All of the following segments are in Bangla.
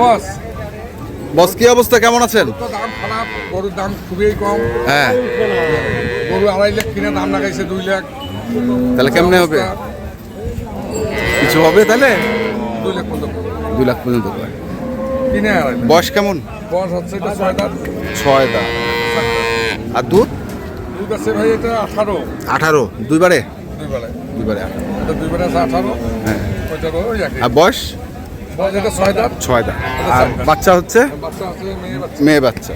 বস বস। কি অবস্থা? কেমন আছেন? দাম খারাপ গরুর দাম খুবই কম। হ্যাঁ। গরু আড়াই লাখ কিনে দাম লাগাইছে দুই লাখ। তাহলে কেমনে হবে? কিছু হবে তাহলে? দুই লাখ পর্যন্ত দুই লাখ পর্যন্ত। কিনে আড়াই বয়স কেমন? বস হচ্ছে এটা ছয় দাঁত। ছয় দাঁত। আর দুধ? দুধ আছে ভাই এটা আঠারো। আঠারো। দুইবারে? দুই বেলায় দুইবারে আঠারো। এটা দুই বেলা আছে আঠারো। হ্যাঁ। আর বয়স? ছয় দাঁত? আর বাচ্চা হচ্ছে? মেয়ে বাচ্চা।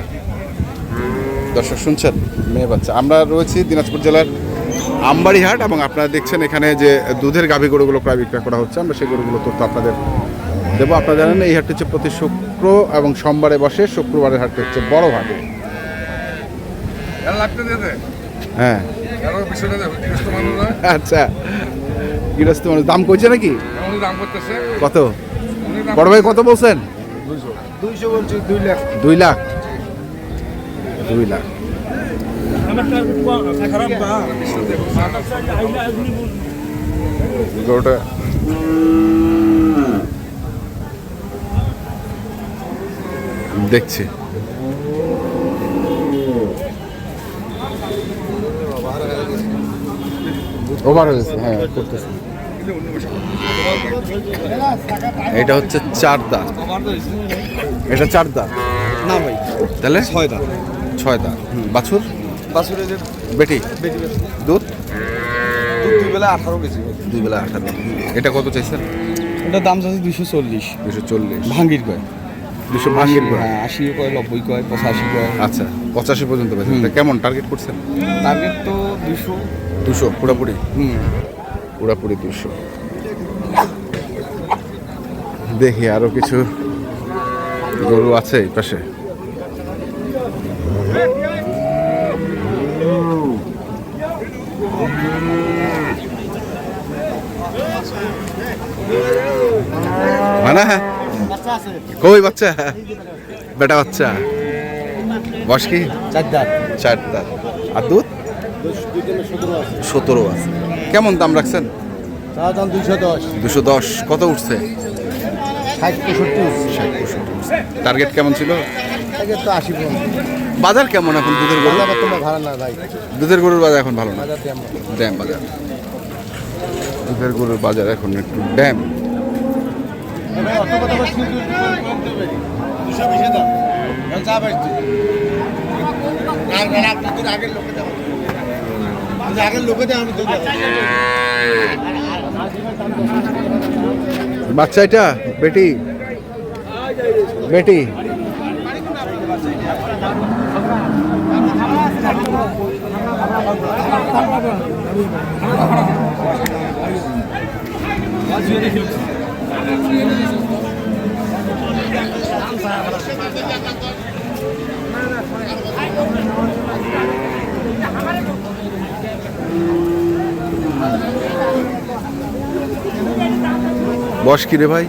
দর্শক শুনছেন? মেয়ে বাচ্চা। আমরা রয়েছি দিনাজপুর জেলার আমবাড়িহাট এবং আপনারা দেখছেন এখানে যে দুধের গাভী গরুগুলো প্রায় বিক্রয় করা হচ্ছে আমরা সেই গরুগুলো তথ্য আপনাদের দেবো। আপনারা জানেন এই হাটটি হচ্ছে প্রতি শুক্র এবং সোমবারে বসে শুক্রবারের হাটটি হচ্ছে বড় হাট হ্যাঁ। আচ্ছা। গৃহস্থ মানুষ। দাম কইছে নাকি? দাম করতেছে। কত? বড় ভাই কত বলছেন? দুই লাখ। দুই লাখ। দুই লাখ। গরুটা। দেখছি। ওভার হয়েছে হ্যাঁ করতেছে। এটা হচ্ছে চার দাঁত এটা চার দাঁত না ভাই তাহলে? ছয় দাম ছয় দাঁত বাছুর বাসুরে যে বেটি? দুধ? দুই বেলা আঠারো কেজি। দুই বেলা আঠারো। এটা কত চাইছেন? ওটার দাম চাচ্ছে দুইশো চল্লিশ। দুশো চল্লিশ। ভাঙ্গির কয়। দুশো ভাঙ্গির করে হ্যাঁ আশি কয় নব্বই কয় পঁচাশি কয়। আচ্ছা পঁচাশি পর্যন্ত কেমন টার্গেট করছেন? টার্গেট তো দুশো দুশো পুরোপুরি? হুম। পুরোপুরি দুশো দেখি আরও কিছু গরু আছে এই পাশে। মানে কই বাচ্চা? বেটা বাচ্চা। বয়স কি? চার দাঁত। চার দাঁত। আর দুধ? সতেরো আছে। কেমন দাম রাখছেন? দাম দুইশো দশ। দুশো দশ কত উঠছে? ষাট পঁয়ষট্টি ষাট পঁয়ষট্টি টার্গেট কেমন ছিল? টার্গেট তো আশি বাজার কেমন এখন দুধের গরু? ভাড়া না ভাই। দুধের গরুর বাজার এখন ভালো না? ড্যাম বাজার। দুধের গরুর বাজার এখন একটু ড্যাম। দুশো আগের লোকে দাম আগের লোকে দাম আমি দুধ বাচ্চা এটা? বেটি? বেটি? বয়স কি রে ভাই?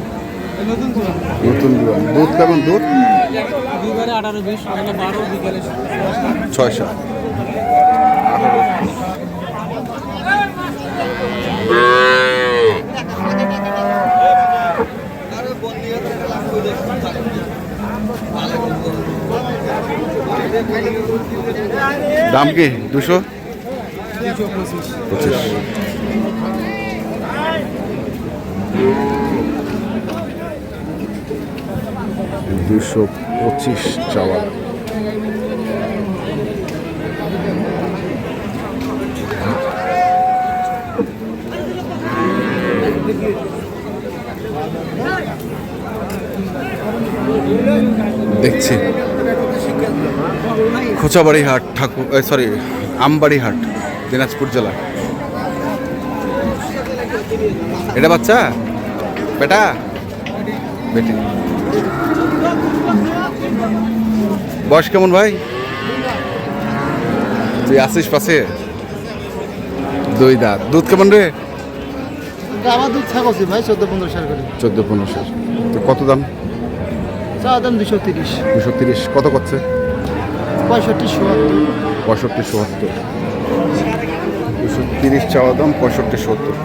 নতুন দুধ কেমন দুধ? দাম কি? দুশো? পঁচিশ দুশো পঁচিশ চাওয়া দেখছি। খোঁচাবাড়ি হাট ঠাকুর সরি আমবাড়ি হাট দিনাজপুর জেলা। এটা বাচ্চা? বেটা? বেটি। বয়স কেমন ভাই? তুই আসিস পাশে। দুই দাঁত। দুধ কেমন রে? আমার দুধ ছাগলছি ভাই চোদ্দ পনেরো সাল করে। চোদ্দ পনেরো তো কত দাম? চা দাম দুশো তিরিশ। দুশো তিরিশ। কত করছে? পঁয়ষট্টি চুয়াত্তর পঁয়ষট্টি চুয়াত্তর দুশো তিরিশ চাওয়ার দাম পঁয়ষট্টি সত্তর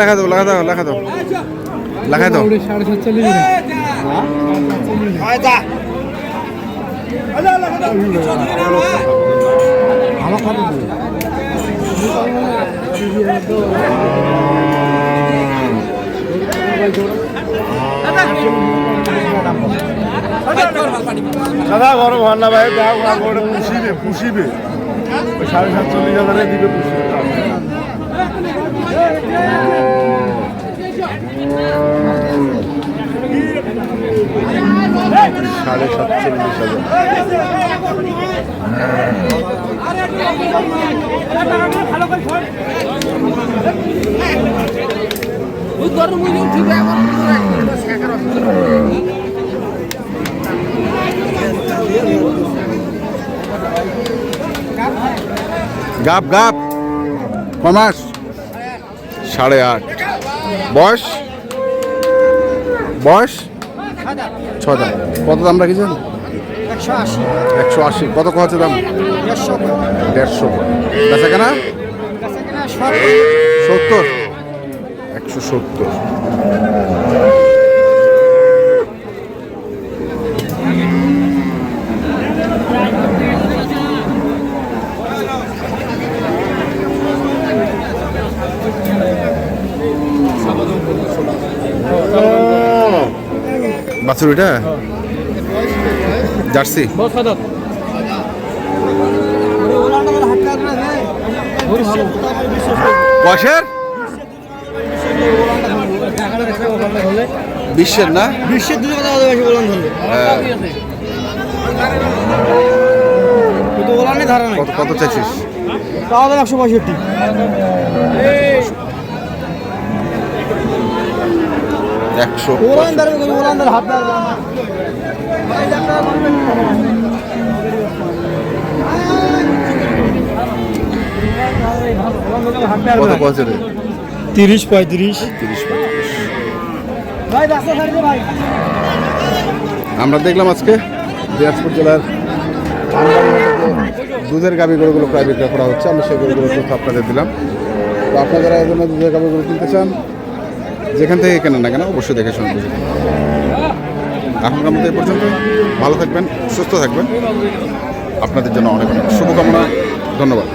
লাগা দাও লাগা দাও লাগা দাও। লেখা দাও। দাদা বড় ঘর না ভাই দাও ওটা পুষিবে পুষিবে। ওই সাড়ে সাতচল্লিশ হাজারে দিবে পুষিবে। সাড়ে সাতচল্লিশ হাজার গাপ গাপ। কমাস। সাড়ে আট। বয়স? বয়স? ছটা কত দাম রাখিছেন? একশো আশি। একশো আশি। কত কত দাম? দেড়শো দেড়শো বেচা কেনা সত্তর? একশো সত্তর। বাছুর এটা? জার্সি। বয়সের? বিশ্বের না? বিশ্বের দুটো কথা বেশি বললাম ধরলে কত কত চাইছিস? তাহলে একশো পঁয়ষট্টি। একশো তিরিশ পঁয়ত্রিশ। তিরিশ পঁয়ত্রিশ। আমরা দেখলাম আজকে দিনাজপুর জেলার দুধের গাভি গরুগুলো প্রায় বিক্রয় করা হচ্ছে। আমরা সেই গরুগুলো তথ্য আপনাদের দিলাম। তো আপনারা যারা এই জন্য দুধের গাভি গরু কিনতে চান যেখান থেকে কেনেন না কেন অবশ্যই দেখে শুনে বুঝে। এখনকার মধ্যে এ পর্যন্ত ভালো থাকবেন, সুস্থ থাকবেন। আপনাদের জন্য অনেক অনেক শুভকামনা। ধন্যবাদ।